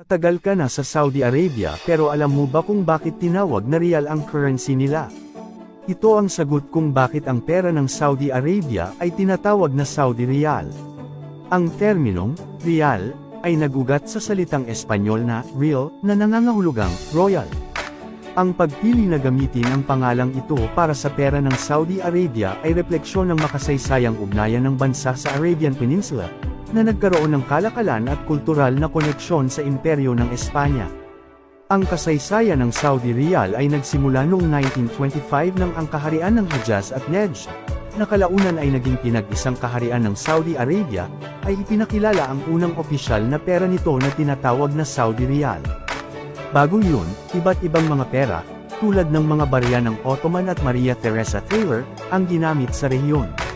Matagal ka na sa Saudi Arabia pero alam mo ba kung bakit tinawag na real ang currency nila? Ito ang sagot kung bakit ang pera ng Saudi Arabia ay tinatawag na Saudi Riyal. Ang terminong, real, ay nagugat sa salitang Espanyol na real na nangangahulugang royal. Ang pagpili na gamitin ang pangalang ito para sa pera ng Saudi Arabia ay refleksyon ng makasaysayang ugnayan ng bansa sa Arabian Peninsula, na nagkaroon ng kalakalan at kultural na koneksyon sa imperyo ng Espanya. Ang kasaysayan ng Saudi Riyal ay nagsimula noong 1925 nang ang kaharian ng Hijaz at Najd, na kalaunan ay naging pinag-isang kaharian ng Saudi Arabia, ay ipinakilala ang unang opisyal na pera nito na tinatawag na Saudi Riyal. Bago yun, iba't ibang mga pera, tulad ng mga barya ng Ottoman at Maria Teresa Taylor, ang ginamit sa rehiyon.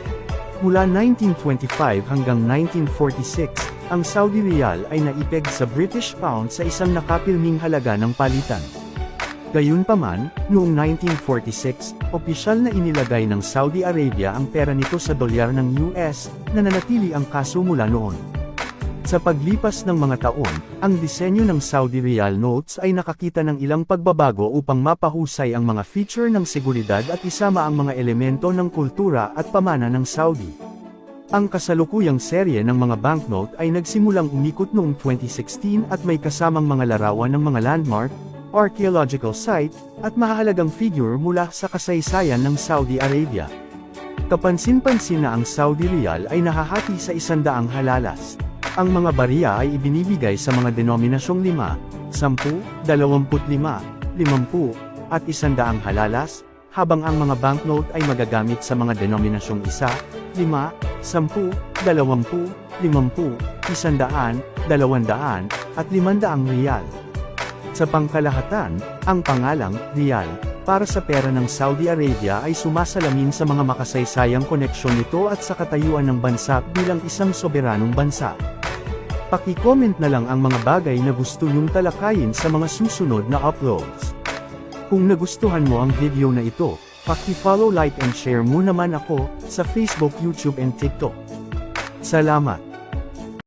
Mula 1925 hanggang 1946, ang Saudi Riyal ay naipeg sa British Pound sa isang nakapilming halaga ng palitan. Gayunpaman, noong 1946, opisyal na inilagay ng Saudi Arabia ang pera nito sa dolyar ng US, na nanatili ang kaso mula noon. Sa paglipas ng mga taon, ang disenyo ng Saudi Riyal notes ay nakakita ng ilang pagbabago upang mapahusay ang mga feature ng seguridad at isama ang mga elemento ng kultura at pamana ng Saudi. Ang kasalukuyang serye ng mga banknote ay nagsimulang umikot noong 2016 at may kasamang mga larawan ng mga landmark, archaeological site, at mahalagang figure mula sa kasaysayan ng Saudi Arabia. Kapansin-pansin na ang Saudi Riyal ay nahahati sa isandaang halalas. Ang mga barya ay ibinibigay sa mga denominasyong 5, 10, 25, 50, at isandaang halalas, habang ang mga banknote ay magagamit sa mga denominasyong 1, 5, 10, 20, 50, 100, 200, at 500 riyal. Sa pangkalahatan, ang pangalang, riyal, para sa pera ng Saudi Arabia ay sumasalamin sa mga makasaysayang koneksyon nito at sa katayuan ng bansa bilang isang soberanong bansa. Paki-comment na lang ang mga bagay na gusto nyong talakayin sa mga susunod na uploads. Kung nagustuhan mo ang video na ito, paki-follow like and share mo naman ako sa Facebook, YouTube and TikTok. Salamat!